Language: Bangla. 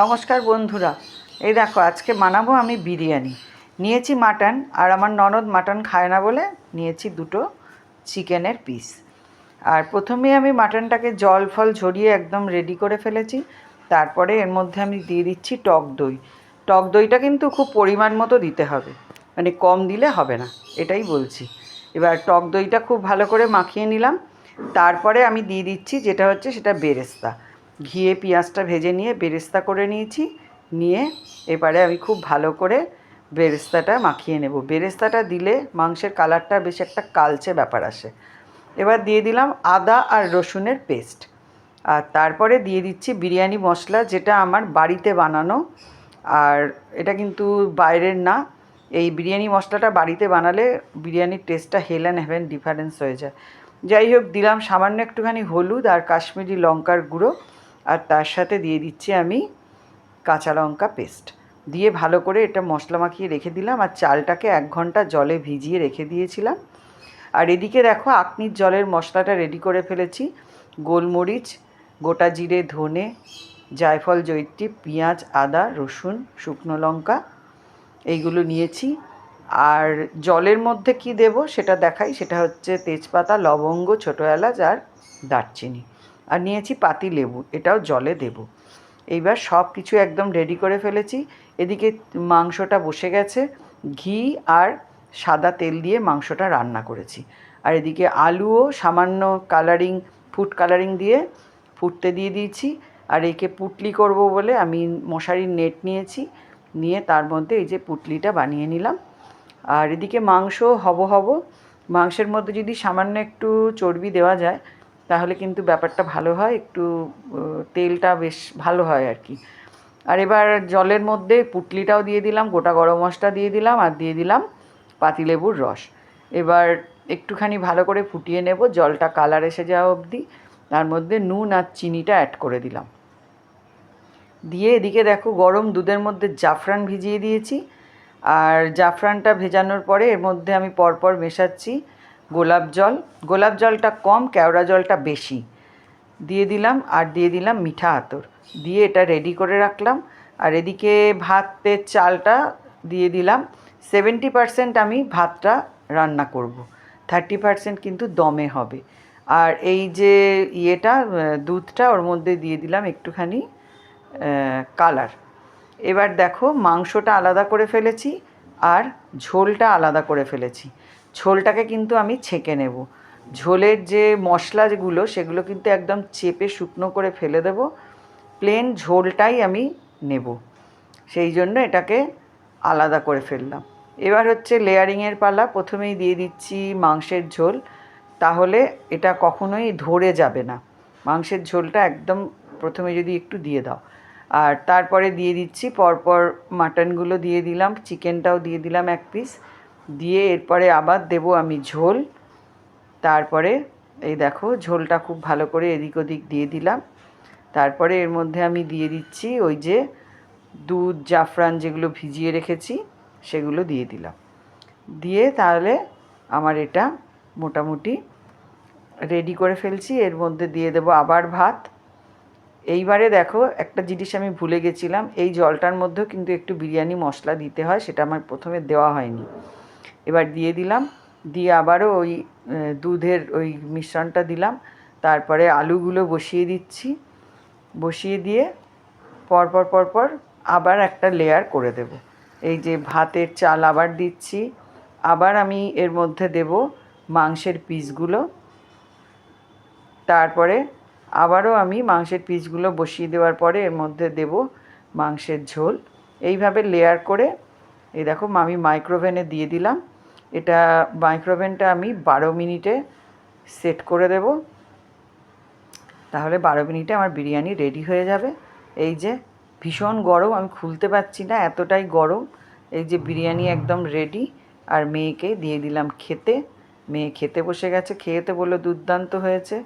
নমস্কার বন্ধুরা। এই দেখো, আজকে বানাবো আমি বিরিয়ানি। নিয়েছি মাটন, আর আমার ননদ মাটন খায় না বলে নিয়েছি দুটো চিকেনের পিস। আর প্রথমে আমি মাটনটাকে জল ফল ঝরিয়ে একদম রেডি করে ফেলেছি। তারপরে এর মধ্যে আমি দিয়ে দিচ্ছি টক দই। টক দইটা কিন্তু খুব পরিমাণ মতো দিতে হবে মানে কম দিলে হবে না, এটাই বলছি। এবার টক দইটা খুব ভালো করে মাখিয়ে নিলাম। তারপরে আমি দিয়ে দিচ্ছি যেটা হচ্ছে সেটা বেরেস্তা। ঘিয়ে পেঁয়াজটা ভেজে নিয়ে বেরেস্তা করে নিয়েছি। নিয়ে এবারে আমি খুব ভালো করে বেরেস্তাটা মাখিয়ে নেব। বেরেস্তাটা দিলে মাংসের কালারটা বেশ একটা কালচে ব্যাপার আসে। এবার দিয়ে দিলাম আদা আর রসুনের পেস্ট। আর তারপরে দিয়ে দিচ্ছি বিরিয়ানি মশলা, যেটা আমার বাড়িতে বানানো। আর এটা কিন্তু বাইরের না। এই বিরিয়ানি মশলাটা বাড়িতে বানালে বিরিয়ানির টেস্টটা হেল অ্যান্ড হেভেন ডিফারেন্স হয়ে যায়। যাই হোক, দিলাম সামান্য একটুখানি হলুদ আর কাশ্মীরি লঙ্কার গুঁড়ো। আর তার সাথে দিয়ে দিচ্ছি আমি কাঁচা লঙ্কা পেস্ট। দিয়ে ভালো করে এটা মশলা মাখিয়ে রেখে দিলাম আর চালটাকে এক ঘণ্টা জলে ভিজিয়ে রেখে দিয়েছিলাম। আর এদিকে দেখো আকনির জলের মশলাটা রেডি করে ফেলেছি। গোলমরিচ, গোটা জিরে, ধনে, জায়ফল জৈত্রী পেঁয়াজ, আদা, রসুন, শুকনো লঙ্কা এইগুলো নিয়েছি। আর জলের মধ্যে কি দেব সেটা দেখাই। সেটা হচ্ছে তেজপাতা, লবঙ্গ, ছোটো এলাচ আর দারচিনি। আর নিয়েছি পাতি লেবু, এটাও জলে দেব। এইবার সব কিছু একদম রেডি করে ফেলেছি। এদিকে মাংসটা বসে গেছে, ঘি আর সাদা তেল দিয়ে মাংসটা রান্না করেছি। আর এদিকে আলুও সামান্য কালারিং ফুড কালারিং দিয়ে ফুটতে দিয়ে দিয়েছি। আর একে পুটলি করব বলে আমি মশারির নেট নিয়েছি, নিয়ে তার মধ্যে এই যে পুটলিটা বানিয়ে নিলাম। আর এদিকে মাংস হব হব, মাংসের মধ্যে যদি সামান্য একটু চর্বি দেওয়া যায় তাহলে কিন্তু ব্যাপারটা ভালো হয়, একটু তেলটা বেশ ভালো হয় আর কি। আর এবার জলের মধ্যে পুটলিটাও দিয়ে দিলাম, গোটা গরম মশলা দিয়ে দিলাম আর দিয়ে দিলাম পাতিলেবুর রস। এবার একটুখানি ভালো করে ফুটিয়ে নেব, জলটা কালার এসে যাওয়া অবধি। তার মধ্যে নুন আর চিনিটা অ্যাড করে দিলাম। দিয়ে এদিকে দেখো গরম দুধের মধ্যে জাফরান ভিজিয়ে দিয়েছি। আর জাফরানটা ভেজানোর পরে এর মধ্যে আমি পরপর মেশাচ্ছি। গোলাপ জল। গোলাপ জলটা কম, কেওড়া জলটা বেশি। দিয়ে দিলাম, আর দিয়ে দিলাম মিঠা আতর। দিয়ে এটা রেডি করে রাখলাম। আর এদিকে ভাতের চালটা দিয়ে দিলাম। সেভেন্টি পারসেন্ট আমি ভাতটা রান্না করব। থার্টি পারসেন্ট কিন্তু দমে হবে। আর এই যে ইয়েটা দুধটা, ওর মধ্যে দিয়ে দিলাম একটুখানি কালার এবার দেখো, মাংসটা আলাদা করে ফেলেছি, আর ঝোলটা আলাদা করে ফেলেছি। ঝোলটাকে কিন্তু আমি ছেঁকে নেব। ঝোলের যে মশলা যেগুলো সেগুলো কিন্তু একদম চেপে শুকনো করে ফেলে দেব। প্লেন ঝোলটাই আমি নেব। সেই জন্য এটাকে আলাদা করে ফেললাম। এবার হচ্ছে লেয়ারিংয়ের পালা। প্রথমেই দিয়ে দিচ্ছি মাংসের ঝোল। তাহলে এটা কখনোই ধরে যাবে না। মাংসের ঝোলটা একদম প্রথমে যদি একটু দিয়ে দাও। আর তারপরে দিয়ে দিচ্ছি, পরপর মাটনগুলো দিয়ে দিলাম, চিকেনটাও দিয়ে দিলাম এক পিস দিয়ে এরপরে আবার দেবো আমি ঝোল। তারপরে এই দেখো, ঝোলটা খুব ভালো করে এদিক ওদিক দিয়ে দিলাম। তারপরে এর মধ্যে আমি দিয়ে দিচ্ছি ওই যে দুধ, জাফরান যেগুলো ভিজিয়ে রেখেছি, সেগুলো দিয়ে দিলাম। দিয়ে তাহলে আমার এটা মোটামুটি রেডি করে ফেলছি। এর মধ্যে দিয়ে দেবো আবার ভাত। এইবারে দেখো, একটা জিনিস আমি ভুলে গেছিলাম, এই জলটার মধ্যেও কিন্তু একটু বিরিয়ানি মশলা দিতে হয়, সেটা আমার প্রথমে দেওয়া হয়নি। এবার দিয়ে দিলাম, দিয়ে আবারও ওই দুধের ওই মিশ্রণটা দিলাম, তারপরে আলুগুলো বসিয়ে দিচ্ছি, বসিয়ে দিয়ে পরপর পরপর আবার একটা লেয়ার করে দেব। এই যে ভাতের চাল আবার দিচ্ছি, আবার আমি এর মধ্যে দেব মাংসের পিসগুলো। তারপরে আবারও আমি মাংসের পিসগুলো বসিয়ে দেওয়ার পরে এর মধ্যে দেব মাংসের ঝোল। এইভাবে লেয়ার করে এই দেখো, আমি মাইক্রোভেনে দিয়ে দিলাম। এটা মাইক্রোভেনটা আমি বারো মিনিটে সেট করে দেব। তাহলে বারো মিনিটে আমার বিরিয়ানি রেডি হয়ে যাবে। এই যে, ভীষণ গরম, আমি খুলতে পারছি না, এতটাই গরম। এই যে বিরিয়ানি একদম রেডি আর মেয়েকে দিয়ে দিলাম খেতে। মেয়ে খেতে বসে গেছে, খেয়েতে বলল দুর্দান্ত হয়েছে।